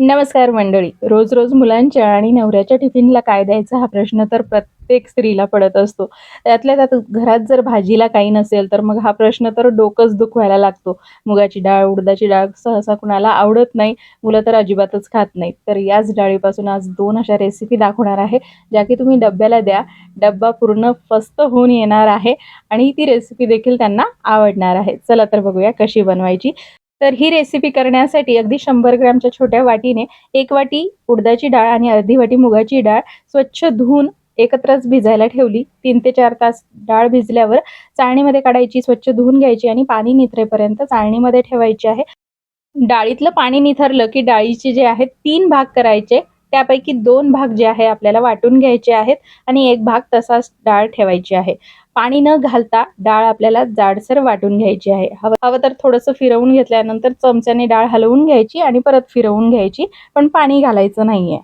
नमस्कार मंडळी. रोज रोज मुलांच्या आणि नवऱ्याच्या टिफिनला काय द्यायचा हा प्रश्न तर प्रत्येक स्त्रीला पडत असतो. त्यातल्या त्यात घरात जर भाजीला काही नसेल तर मग हा प्रश्न तर डोकंच दुखवायला लागतो. मुगाची डाळ उडदाची डाळ सहसा कुणाला आवडत नाही. मुलं तर अजिबातच खात नाहीत. तर याच डाळीपासून आज दोन अशा रेसिपी दाखवणार आहे ज्या की तुम्ही डब्याला द्या. डब्बा पूर्ण फस्त होऊन येणार आहे आणि ती रेसिपी देखील त्यांना आवडणार आहे. चला तर बघूया कशी बनवायची. तर ही रेसिपी करण्यासाठी अगदी शंभर ग्रॅमच्या छोट्या वाटीने एक वाटी उडदाची डाळ आणि अर्धी वाटी मुगाची डाळ स्वच्छ धुवून एकत्रच भिजायला ठेवली. तीन ते चार तास डाळ भिजल्यावर चाळणीमध्ये काढायची स्वच्छ धुवून घ्यायची आणि पाणी निथरेपर्यंत चाळणीमध्ये ठेवायची आहे. डाळीतलं पाणी निथरलं की डाळीचे जे आहेत तीन भाग करायचे. त्यापैकी दोन भाग जे आहे आपल्याला वाटून घ्यायचे आहेत आणि एक भाग तसाच डाळ ठेवायची आहे. पाणी न घालता डाळ आपल्याला जाडसर वाटून घ्यायची आहे. हवं हवं तर थोडंसं फिरवून घेतल्यानंतर चमच्याने डाळ हलवून घ्यायची आणि परत फिरवून घ्यायची पण पाणी घालायचं नाहीये.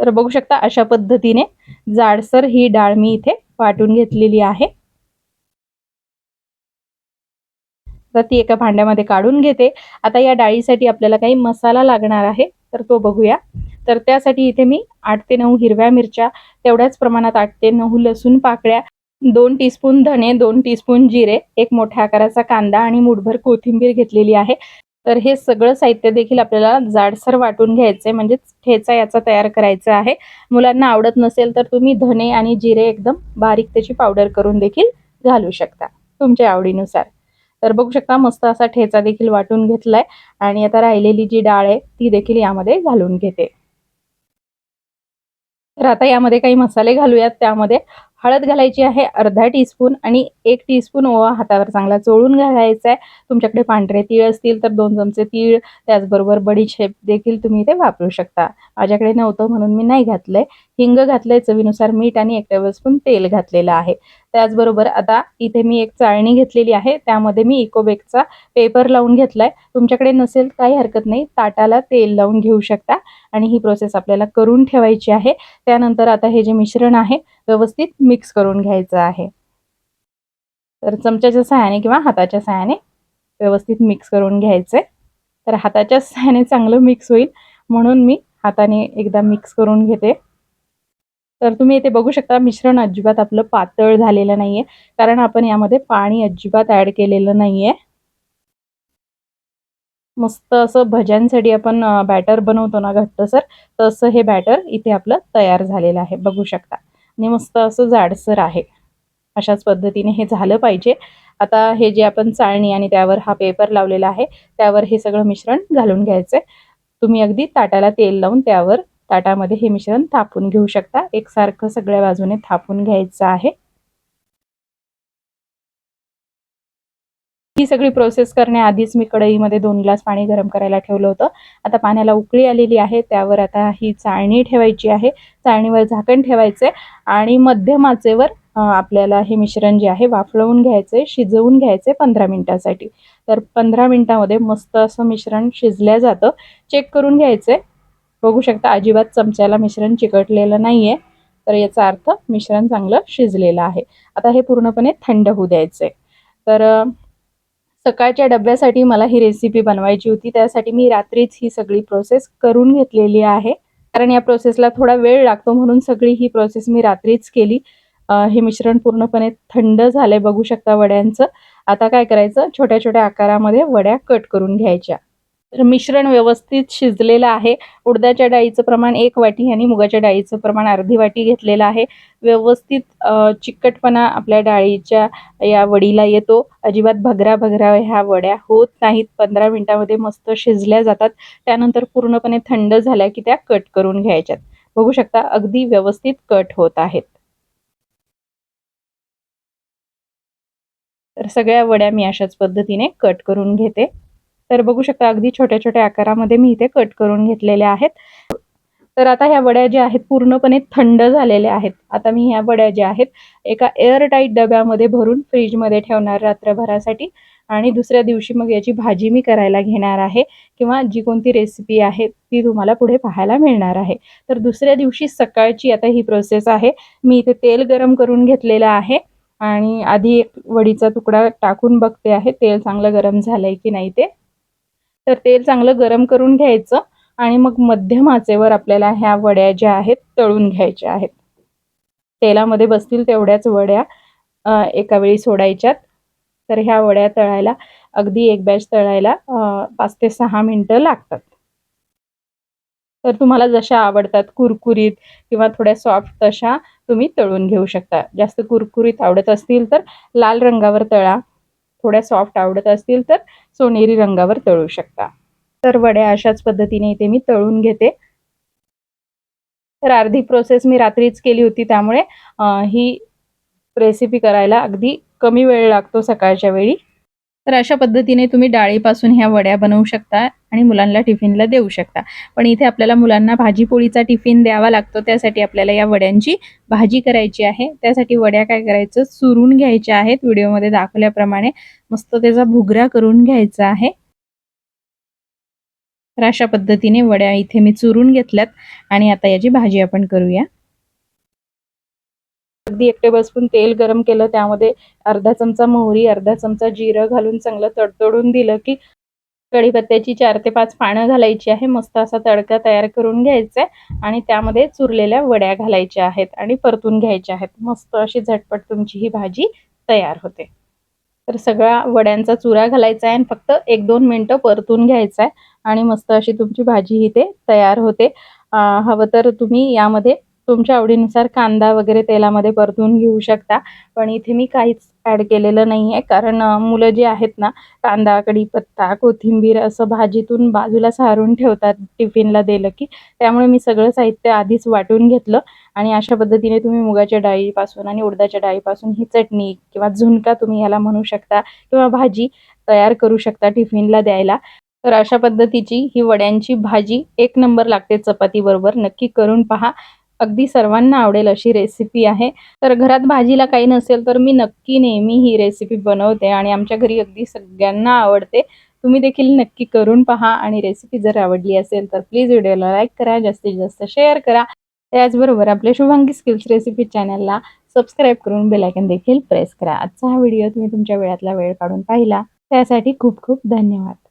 तर बघू शकता अशा पद्धतीने जाडसर ही डाळ मी इथे वाटून घेतलेली आहे. तर ती एका भांड्यामध्ये काढून घेते. आता या डाळीसाठी आपल्याला काही मसाला लागणार आहे तर तो बघूया. तर त्यासाठी इथे मी आठ ते नऊ हिरव्या मिरच्या तेवढ्याच प्रमाणात आठ ते नऊ लसूण पाकळ्या दोन टीस्पून धणे दोन टीस्पून जिरे एक मोठ्या आकाराचा कांदा आणि मुठभर कोथिंबीर घेतलेली आहे. तर हे सगळं साहित्य देखील आपल्याला जाडसर वाटून घ्यायचंय म्हणजेच ठेचा याचा तयार करायचा आहे. मुलांना आवडत नसेल तर तुम्ही धने आणि जिरे एकदम बारीक त्याची पावडर करून देखील घालू शकता तुमच्या आवडीनुसार. तर बघू शकता मस्त असा ठेचा देखील वाटून घेतलाय. आणि आता राहिलेली जी डाळ आहे ती देखील यामध्ये घालून घेते. तर आता यामध्ये काही मसाले घालूयात त्यामध्ये. हळद घालायची आहे अर्धा टीस्पून आणि एक टीस्पून ओवा हातावर चांगला चोळून घालायचा आहे. तुमच्याकडे पांढरे तीळ असतील तर दोन चमचे तीळ त्याचबरोबर बडीशेप देखील तुम्ही ते वापरू शकता. माझ्याकडे नव्हतं म्हणून मी नाही घातलंय. हिंग घातलंय चवीनुसार मीठ आणि एक टेबलस्पून तेल घातलेलं आहे. त्याचबरोबर आता इथे मी एक चाळणी घेतलेली आहे. त्यामध्ये मी इकोबेकचा पेपर लावून घेतलाय. तुमच्याकडे नसेल काही हरकत नाही. ताटाला तेल लावून घेऊ शकता आणि ही प्रोसेस आपल्याला करून ठेवायची आहे. त्यानंतर आता हे जे मिश्रण आहे व्यवस्थित मिक्स करून घ्यायचं आहे. तर चमच्याच्या सहाय्याने किंवा हाताच्या सहाय्याने व्यवस्थित मिक्स करून घ्यायचंय तर हाताच्या सहाय्याने चांगलं मिक्स होईल. म्हणून मी हाताने एकदा मिक्स करून घेते. तर तुम्ही इथे बघू शकता मिश्रण अजिबात आपलं पातळ झालेलं नाहीये. कारण आपण यामध्ये पाणी अजिबात ऍड केलेलं नाहीये. मस्त असं भज्यांसाठी आपण बॅटर बनवतो ना घट्टसर तसं हे बॅटर इथे आपलं तयार झालेलं आहे. बघू शकता. आणि मस्त असं जाडसर आहे. अशाच पद्धतीने हे झालं पाहिजे. आता हे जे आपण चाळणी आणि त्यावर हा पेपर लावलेला आहे त्यावर हे सगळं मिश्रण घालून घ्यायचं तुम्ही अगदी ताटाला तेल लावून त्यावर ताटामध्ये हे मिश्रण थापून घेऊ शकता. एकसारखं सगळ्या बाजूने थापून घ्यायचं आहे. ही सगळी प्रोसेस करण्याआधीच मी कढईमध्ये दोन ग्लास पाणी गरम करायला ठेवलं होतं. आता पाण्याला उकळी आलेली आहे त्यावर आता ही चाळणी ठेवायची आहे. चाळणीवर झाकण ठेवायचे आणि मध्यम आचेवर आपल्याला हे मिश्रण जे आहे वाफळवून घ्यायचे शिजवून घ्यायचे पंधरा मिनिटासाठी. तर पंधरा मिनिटामध्ये मस्त असं मिश्रण शिजल्या जातं. चेक करून घ्यायचे बघू शकता अजिबात चमच्याला मिश्रण चिकटलेलं नाहीये. तर याचा अर्थ मिश्रण चांगलं शिजलेलं आहे. आता हे पूर्णपणे थंड होऊ द्यायचंय. तर सकाळच्या डब्यासाठी मला ही रेसिपी बनवायची होती. त्यासाठी मी रात्रीच ही सगळी प्रोसेस करून घेतलेली आहे. कारण या प्रोसेसला थोडा वेळ लागतो म्हणून सगळी ही प्रोसेस मी रात्रीच केली. हे मिश्रण पूर्णपणे थंड झालंय बघू शकता वड्यांचं. आता काय करायचं? छोट्या छोट्या आकारामध्ये वड्या कट करून घ्यायच्या. मिश्रण व्यवस्थित शिजलेलं आहे. उडदाच्या डाळीचं प्रमाण एक वाटी आणि मुगाच्या डाळीचं प्रमाण अर्धी वाटी घेतलेलं आहे. व्यवस्थित चिकटपणा आपल्या डाळीच्या या वडीला येतो. अजिबात भगरा भगरा ह्या वड्या होत नाहीत. पंधरा मिनिटामध्ये मस्त शिजल्या जातात. त्यानंतर पूर्णपणे थंड झाल्या की त्या कट करून घ्यायच्यात. बघू शकता अगदी व्यवस्थित कट होत आहेत. तर सगळ्या वड्या मी अशाच पद्धतीने कट करून घेते. तर बघू शकता अगदी छोट्या छोट्या आकारामध्ये मी इथे कट करून घेतलेल्या आहेत. तर आता ह्या वड्या ज्या आहेत पूर्णपणे थंड झालेल्या आहेत. आता मी ह्या वड्या ज्या आहेत एका एअरटाईट डब्यामध्ये भरून फ्रीजमध्ये ठेवणार रात्रभरासाठी. आणि दुसऱ्या दिवशी मग याची भाजी मी करायला घेणार आहे. किंवा जी कोणती रेसिपी आहे ती तुम्हाला पुढे पाहायला मिळणार आहे. तर दुसऱ्या दिवशी सकाळची आता ही प्रोसेस आहे. मी इथे तेल गरम करून घेतलेलं आहे. आणि आधी वडीचा तुकडा टाकून बघते आहे तेल चांगलं गरम झालंय की नाही ते. तर तेल चांगलं गरम करून घ्यायचं आणि मग मध्यम आचेवर आपल्याला ह्या वड्या ज्या आहेत तळून घ्यायच्या आहेत. तेलामध्ये बसतील तेवढ्याच वड्या एका वेळी सोडायच्यात. तर ह्या वड्या तळायला अगदी एक बॅच तळायला पाच ते सहा मिनटं लागतात. तर तुम्हाला जशा आवडतात कुरकुरीत किंवा थोड्या सॉफ्ट तशा तुम्ही तळून घेऊ शकता. जास्त कुरकुरीत आवडत असतील तर लाल रंगावर तळा. थोड्या सॉफ्ट आवडत असतील तर सोनेरी रंगावर तळू शकता. तर वड्या अशाच पद्धतीने इथे मी तळून घेते. तर अर्धी प्रोसेस मी रात्रीच केली होती त्यामुळे ही रेसिपी करायला अगदी कमी वेळ लागतो सकाळच्या वेळी. तर अशा पद्धतीने तुम्ही डाळीपासून ह्या वड्या बनवू शकता आणि मुलांना टिफिनला देऊ शकता. पण इथे आपल्याला मुलांना भाजी पोळीचा टिफिन द्यावा लागतो. त्यासाठी आपल्याला या वड्यांची भाजी करायची आहे. त्यासाठी वड्या काय करायचं? चुरून घ्यायच्या आहेत. व्हिडिओमध्ये दाखवल्याप्रमाणे मस्त त्याचा भुगरा करून घ्यायचा आहे. तर अशा पद्धतीने वड्या इथे मी चुरून घेतल्यात आणि आता याची भाजी आपण करूया. अगदी एक टेबलस्पून तेल गरम केलं त्यामध्ये अर्धा चमचा मोहरी अर्धा चमचा जिरं घालून चांगलं तडतडून दिलं की कढीपत्त्याची चार ते पाच पानं घालायची आहे. मस्त असा तडका तयार करून घ्यायचा आहे आणि त्यामध्ये चुरलेल्या वड्या घालायच्या आहेत आणि परतून घ्यायच्या आहेत. मस्त अशी झटपट तुमची ही भाजी तयार होते. तर सगळा वड्यांचा चुरा घालायचा आहे आणि फक्त एक दोन मिनटं परतून घ्यायचा आहे आणि मस्त अशी तुमची भाजी इथे तयार होते. हवं तर तुम्ही यामध्ये तुमच्या आवडीनुसार कांदा वगैरे तेलामध्ये परतून घेऊ शकता. पण इथे मी काहीच ॲड केलेलं नाही आहे कारण मुलं जे आहेत ना कांदा कढीपत्ता कोथिंबीर असं भाजीतून बाजूला सारून ठेवतात टिफिनला दिलं की. त्यामुळे मी सगळं साहित्य आधीच वाटून घेतलं. आणि अशा पद्धतीने तुम्ही मुगाच्या डाळीपासून आणि उडदाच्या डाळीपासून ही चटणी किंवा झुणका तुम्ही ह्याला म्हणू शकता किंवा भाजी तयार करू शकता टिफिनला द्यायला. तर अशा पद्धतीची ही वड्यांची भाजी एक नंबर लागते चपातीबरोबर. नक्की करून पहा. अगदी सर्वांना आवडेल अशी रेसिपी आहे. तर घरात भाजीला काही नसेल तर मी नक्की नेहमी ही रेसिपी बनवते आणि आमच्या घरी अगदी सगळ्यांना आवडते. तुम्ही देखील नक्की करून पहा आणि रेसिपी जर आवडली असेल तर प्लीज व्हिडिओला लाईक करा जास्तीत जास्त शेअर करा. त्याचबरोबर आपल्या शुभांगी स्किल्स रेसिपी चॅनलला सबस्क्राईब करून बेलायकन देखील प्रेस करा. आजचा हा व्हिडिओ तुम्ही तुमच्या वेळातला वेळ काढून पाहिला. त्यासाठी खूप खूप धन्यवाद.